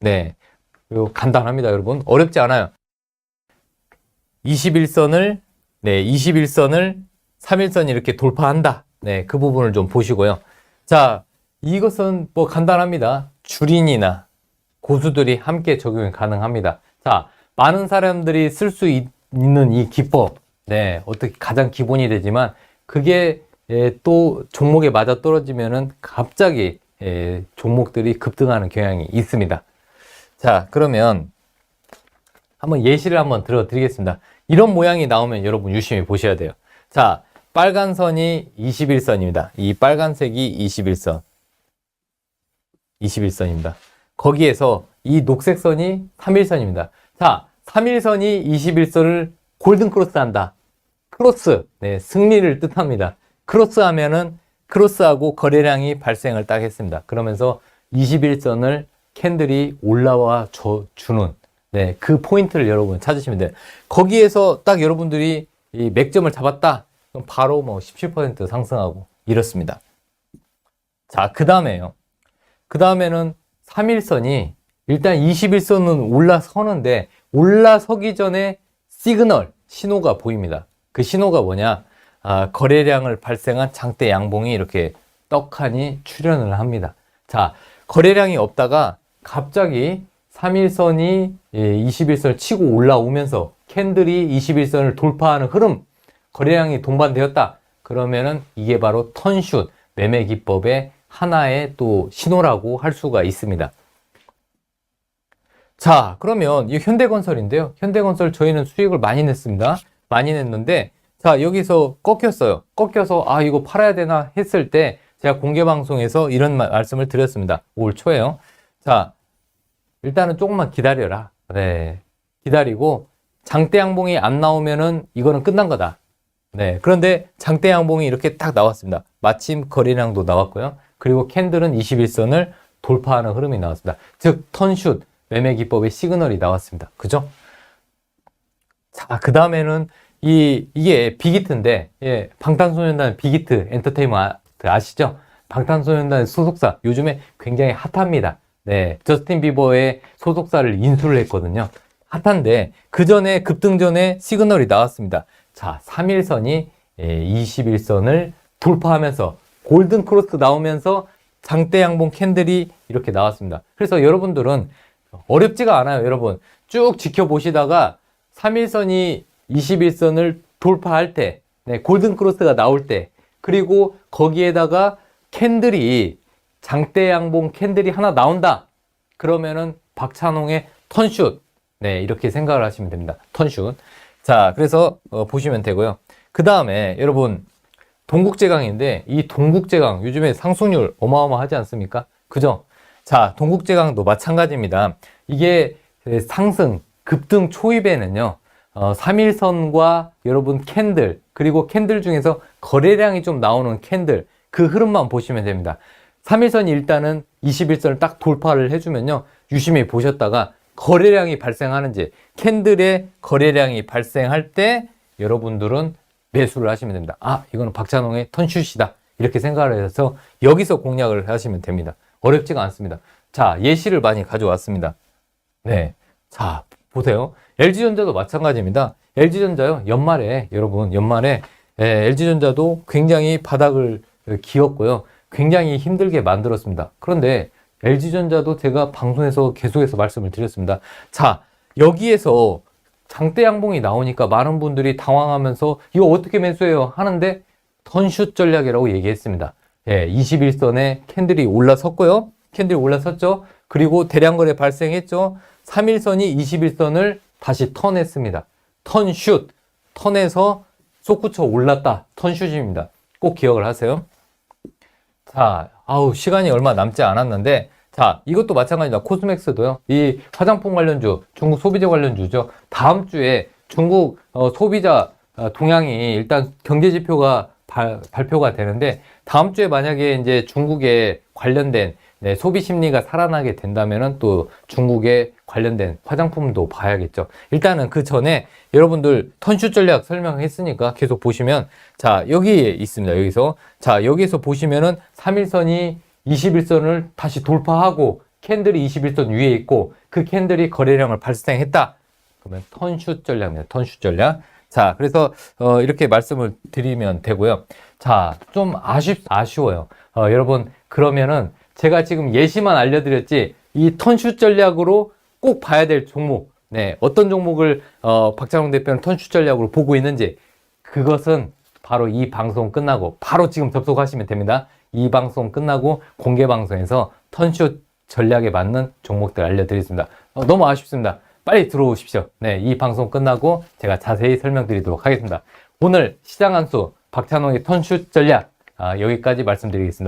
네. 이거 간단합니다, 여러분. 어렵지 않아요. 21선을, 네, 21선을 3일선 이렇게 돌파한다. 네, 그 부분을 좀 보시고요. 자, 이것은 뭐 간단합니다. 주린이나 고수들이 함께 적용이 가능합니다. 자, 많은 사람들이 쓸 수 있는 이 기법, 네, 어떻게 가장 기본이 되지만 그게 예, 또 종목에 맞아 떨어지면은 갑자기 예, 종목들이 급등하는 경향이 있습니다. 자, 그러면 한번 예시를 한번 들어 드리겠습니다. 이런 모양이 나오면 여러분 유심히 보셔야 돼요. 자, 빨간 선이 21선입니다. 이 빨간색이 21선. 21선입니다. 거기에서 이 녹색 선이 3일선입니다. 자, 3일선이 21선을 골든 크로스 한다. 크로스, 네, 승리를 뜻합니다. 크로스 하면은 크로스하고 거래량이 발생을 딱 했습니다. 그러면서 21선을 캔들이 올라와 줘, 주는 네, 그 포인트를 여러분 찾으시면 돼요. 거기에서 딱 여러분들이 이 맥점을 잡았다. 그럼 바로 뭐 17% 상승하고 이렇습니다. 자, 그 다음에요. 그 다음에는 3일선이 일단 21선은 올라서는데 올라서기 전에 시그널, 신호가 보입니다. 그 신호가 뭐냐? 아, 거래량을 발생한 장대 양봉이 이렇게 떡하니 출현을 합니다. 자, 거래량이 없다가 갑자기 3일선이 21선을 치고 올라오면서 캔들이 21선을 돌파하는 흐름, 거래량이 동반되었다. 그러면은 이게 바로 턴슛, 매매 기법의 하나의 또 신호라고 할 수가 있습니다. 자, 그러면 이 현대건설인데요. 현대건설 저희는 수익을 많이 냈습니다. 많이 냈는데, 자, 여기서 꺾였어요. 꺾여서, 아, 이거 팔아야 되나 했을 때, 제가 공개방송에서 이런 마- 말씀을 드렸습니다. 올 초에요. 자, 일단은 조금만 기다려라. 네. 기다리고, 장대 양봉이 안 나오면은 이거는 끝난 거다. 네. 그런데 장대 양봉이 이렇게 딱 나왔습니다. 마침 거래량도 나왔고요. 그리고 캔들은 21선을 돌파하는 흐름이 나왔습니다. 즉, 턴슛, 매매 기법의 시그널이 나왔습니다. 그죠? 자, 그 다음에는 이, 이게 빅히트인데, 예, 방탄소년단 빅히트 엔터테인먼트 아시죠? 방탄소년단 소속사, 요즘에 굉장히 핫합니다. 네, 저스틴 비버의 소속사를 인수를 했거든요. 핫한데, 그 전에 급등 전에 시그널이 나왔습니다. 자, 3일선이 21선을 돌파하면서 골든 크로스 나오면서 장대 양봉 캔들이 이렇게 나왔습니다. 그래서 여러분들은 어렵지가 않아요, 여러분. 쭉 지켜보시다가 3일선이 21선을 돌파할 때, 네, 골든 크로스가 나올 때, 그리고 거기에다가 캔들이 장대 양봉 캔들이 하나 나온다. 그러면은 박찬홍의 턴슛. 네, 이렇게 생각을 하시면 됩니다. 턴슛. 자, 그래서 어, 보시면 되고요. 그 다음에 여러분 동국제강인데 이 동국제강 요즘에 상승률 어마어마하지 않습니까? 그죠? 자, 동국제강도 마찬가지입니다. 이게 상승, 급등 초입에는요, 어, 3일선과 여러분 캔들, 그리고 캔들 중에서 거래량이 좀 나오는 캔들, 그 흐름만 보시면 됩니다. 3일선이 일단은 21선을 딱 돌파를 해주면요, 유심히 보셨다가 거래량이 발생하는지, 캔들의 거래량이 발생할 때 여러분들은 매수를 하시면 됩니다. 아, 이거는 박찬홍의 턴슛이다. 이렇게 생각을 해서 여기서 공략을 하시면 됩니다. 어렵지가 않습니다. 자, 예시를 많이 가져왔습니다. 네. 자, 보세요. LG전자도 마찬가지입니다. LG전자요, 연말에, 여러분, 연말에, 예, LG전자도 굉장히 바닥을 기었고요. 굉장히 힘들게 만들었습니다. 그런데 LG전자도 제가 방송에서 계속해서 말씀을 드렸습니다. 자, 여기에서 장대 양봉이 나오니까 많은 분들이 당황하면서 이거 어떻게 매수해요? 하는데 턴슛 전략이라고 얘기했습니다. 예, 21선에 캔들이 올라섰고요. 캔들이 올라섰죠. 그리고 대량 거래 발생했죠. 3일선이 21선을 다시 턴했습니다. 턴슛. 턴에서 솟구쳐 올랐다. 턴슛입니다. 꼭 기억을 하세요. 자, 아우, 시간이 얼마 남지 않았는데, 자, 이것도 마찬가지입니다. 코스맥스도요. 이 화장품 관련주, 중국 소비자 관련주죠. 다음 주에 중국 어, 소비자 어, 동향이 일단 경제 지표가 발, 발표가 되는데, 다음 주에 만약에 이제 중국에 관련된 네, 소비 심리가 살아나게 된다면은 또 중국에 관련된 화장품도 봐야겠죠. 일단은 그 전에 여러분들 턴슛 전략 설명했으니까 계속 보시면 자, 여기에 있습니다. 여기서 자, 여기서 보시면은 3일선이 21선을 다시 돌파하고 캔들이 21선 위에 있고 그 캔들이 거래량을 발생했다. 그러면 턴슛 전략입니다. 턴슛 전략. 자, 그래서 어, 이렇게 말씀을 드리면 되고요. 자, 좀 아쉽 아쉬워요. 어, 여러분 그러면은 제가 지금 예시만 알려드렸지 이 턴슛 전략으로 꼭 봐야 될 종목, 네 어떤 종목을 어, 박찬웅 대표는 턴슛 전략으로 보고 있는지 그것은 바로 이 방송 끝나고 바로 지금 접속하시면 됩니다. 이 방송 끝나고 공개 방송에서 턴슛 전략에 맞는 종목들 알려드리겠습니다. 어, 너무 아쉽습니다. 빨리 들어오십시오. 네, 이 방송 끝나고 제가 자세히 설명드리도록 하겠습니다. 오늘 시장 한수 박찬홍의 턴슛 전략 아, 여기까지 말씀드리겠습니다.